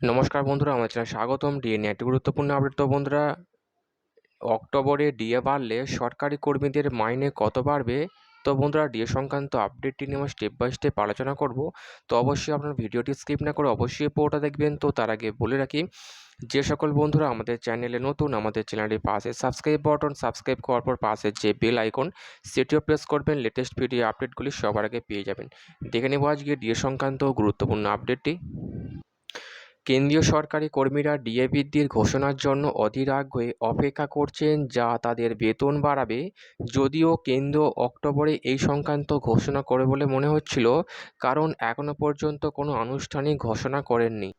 নমস্কার বন্ধুরা, আমার চ্যানেল স্বাগতম। ডিএ একটি গুরুত্বপূর্ণ আপডেট তো বন্ধুরা। অক্টোবরে ডিএ বাড়লে সরকারি কর্মীদের মাইনে কত বাড়বে? তো বন্ধুরা, ডিএ সংক্রান্ত আপডেটটি নিয়ে আমরা স্টেপ বাই স্টেপ আলোচনা করব। তো অবশ্যই আপনার ভিডিওটি স্কিপ না করে অবশ্যই পুরোটা দেখবেন। তো তার আগে বলে রাখি, যে সকল বন্ধুরা আমাদের চ্যানেলে নতুন, আমাদের চ্যানেলটির পাশে সাবস্ক্রাইব বাটন সাবস্ক্রাইব করার পর পাশে যে বেল আইকন সেটিও প্রেস করবেন। লেটেস্ট ভিডিও আপডেটগুলি সবার আগে পেয়ে যাবেন। দেখে নেব আজকে ডিএ সংক্রান্ত গুরুত্বপূর্ণ আপডেটটি কেন্দ্রীয় সরকারি কর্মীরা ডিএ বৃদ্ধির ঘোষণার জন্য অধীর আগ্রহে অপেক্ষা করছেন যা তাদের বেতন বাড়াবে যদিও কেন্দ্র অক্টোবরে এই সংক্রান্ত ঘোষণা করে বলে মনে হচ্ছিল, কারণ এখনও পর্যন্ত কোনো আনুষ্ঠানিক ঘোষণা করেননি।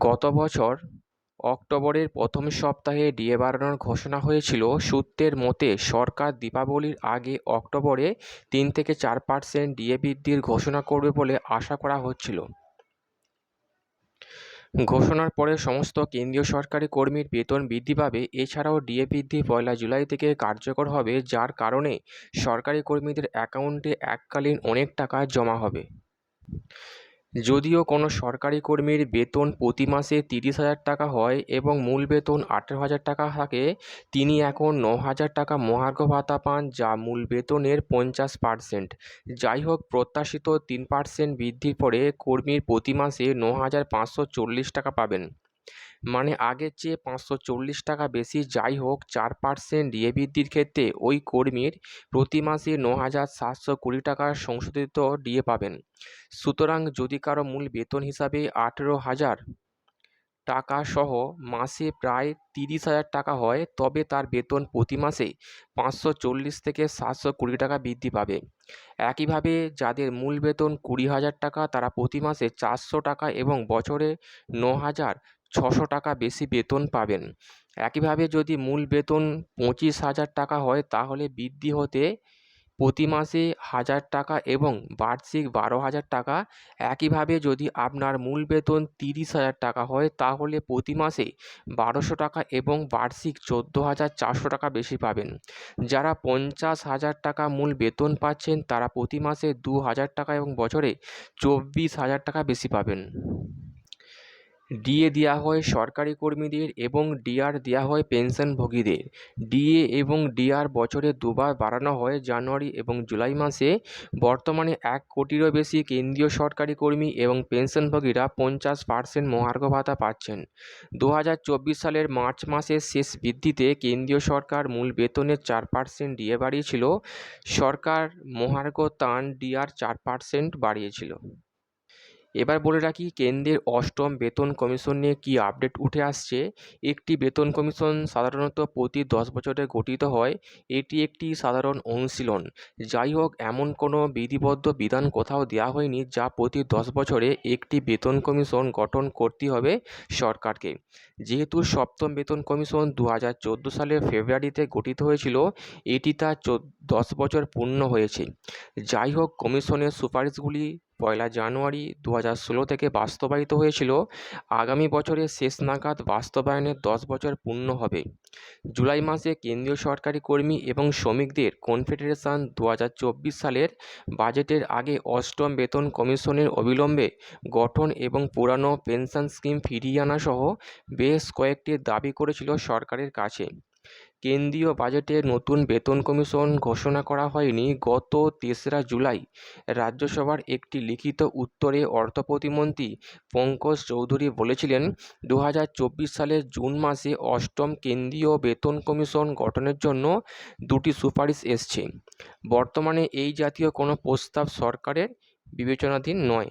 গত বছর অক্টোবরের প্রথম সপ্তাহে ডিএ বাড়ানোর ঘোষণা হয়েছিল, সূত্রের মতে সরকার দীপাবলির আগে অক্টোবরে তিন থেকে চার পার্সেন্ট ডিএ বৃদ্ধির ঘোষণা করবে বলে আশা করা হচ্ছিল। ঘোষণার পরে সমস্ত কেন্দ্রীয় সরকারি কর্মীর বেতন বৃদ্ধি পাবে, এছাড়াও ডিএ বৃদ্ধি পয়লা জুলাই থেকে কার্যকর হবে, যার কারণে সরকারি কর্মীদের অ্যাকাউন্টে এককালীন অনেক টাকা জমা হবে। যদিও কোনো সরকারি কর্মীর বেতন প্রতি মাসে তিরিশ হাজার টাকা হয় এবং মূল বেতন আঠেরো হাজার টাকা থাকে, তিনি এখন ন হাজার টাকা মহার্ঘ ভাতা পান যা মূল বেতনের পঞ্চাশ পার্সেন্ট। যাই হোক, প্রত্যাশিত তিন পার্সেন্ট বৃদ্ধির পরে কর্মীর প্রতি মাসে ন হাজার পাঁচশো চল্লিশ টাকা পাবেন। মানে আগের চেয়ে পাঁচশো চল্লিশ টাকা বেশি। যাই হোক, চার পার্সেন্ট ডিএ বৃদ্ধির ক্ষেত্রে ওই কর্মীর প্রতি মাসে ন হাজার সাতশো কুড়ি টাকার সংশোধিত ডিএ পাবেন। সুতরাং যদি কারও মূল বেতন হিসাবে আঠেরো হাজার টাকা সহ মাসে প্রায় তিরিশ হাজার টাকা হয়, তবে তার বেতন প্রতি মাসে পাঁচশো চল্লিশ থেকে সাতশো কুড়ি টাকা বৃদ্ধি পাবে। একইভাবে যাদের মূল বেতন কুড়ি হাজার টাকা, তারা প্রতি মাসে চারশো টাকা এবং বছরে ন হাজার ছশো টাকা বেশি বেতন পাবেন। একইভাবে যদি মূল বেতন পঁচিশ হাজার টাকা হয়, তাহলে বৃদ্ধি হতে প্রতি মাসে হাজার টাকা এবং বার্ষিক বারো হাজার টাকা। একইভাবে যদি আপনার মূল বেতন তিরিশ হাজার টাকা হয়, তাহলে প্রতি মাসে বারোশো টাকা এবং বার্ষিক চোদ্দ হাজার চারশো টাকা বেশি পাবেন। যারা পঞ্চাশ হাজার টাকা মূল বেতন পাচ্ছেন, তারা প্রতি মাসে দু হাজার টাকা এবং বছরে চব্বিশ হাজার টাকা বেশি পাবেন। ডিএ দেওয়া হয় সরকারি কর্মীদের এবং ডিআর দেওয়া হয় পেনশনভোগীদের। ডিএ এবং ডিআর বছরে দুবার বাড়ানো হয় জানুয়ারি এবং জুলাই মাসে। বর্তমানে এক কোটিরও বেশি কেন্দ্রীয় সরকারি কর্মী এবং পেনশনভোগীরা পঞ্চাশ পার্সেন্ট মহার্ঘ ভাতা পাচ্ছেন। দু হাজার চব্বিশ সালের মার্চ মাসের শেষ বৃদ্ধিতে কেন্দ্রীয় সরকার মূল বেতনের চার পার্সেন্ট ডিএ বাড়িয়েছিল। সরকার মহার্ঘ তান ডিআর চার পার্সেন্ট বাড়িয়েছিল। এবার বলে রাখি, কেন্দ্রের অষ্টম বেতন কমিশন নিয়ে কী আপডেট উঠে আসছে? একটি বেতন কমিশন সাধারণত প্রতি দশ বছরে গঠিত হয়। এটি একটি সাধারণ অনুশীলন। যাই হোক, এমন কোনো বিধিবদ্ধ বিধান কোথাও দেওয়া হয়নি যা প্রতি দশ বছরে একটি বেতন কমিশন গঠন করতে হবে সরকারকে। যেহেতু সপ্তম বেতন কমিশন দু হাজার চোদ্দ সালের ফেব্রুয়ারিতে গঠিত হয়েছিল, এটি তার দশ বছর পূর্ণ হয়েছে। যাই হোক, কমিশনের সুপারিশগুলি পয়লা জানুয়ারি দু হাজার ষোলো থেকে বাস্তবায়িত হয়েছিল। আগামী বছরের শেষ নাগাদ বাস্তবায়নের দশ বছর পূর্ণ হবে। জুলাই মাসে কেন্দ্রীয় সরকারি কর্মী এবং শ্রমিকদের কনফেডারেশন দু হাজার চব্বিশ সালের বাজেটের আগে অষ্টম বেতন কমিশনের অবিলম্বে গঠন এবং পুরানো পেনশন স্কিম ফিরিয়ে আনা সহ বেশ কয়েকটি দাবি করেছিল সরকারের কাছে। কেন্দ্রীয় বাজেটে নতুন বেতন কমিশন ঘোষণা করা হয়নি। গত তেসরা জুলাই রাজ্যসভার একটি লিখিত উত্তরে অর্থ প্রতিমন্ত্রী পঙ্কজ চৌধুরী বলেছিলেন দু হাজার চব্বিশ সালের জুন মাসে অষ্টম কেন্দ্রীয় বেতন কমিশন গঠনের জন্য দুটি সুপারিশ এসছে। বর্তমানে এই জাতীয় কোনো প্রস্তাব সরকারের বিবেচনাধীন নয়।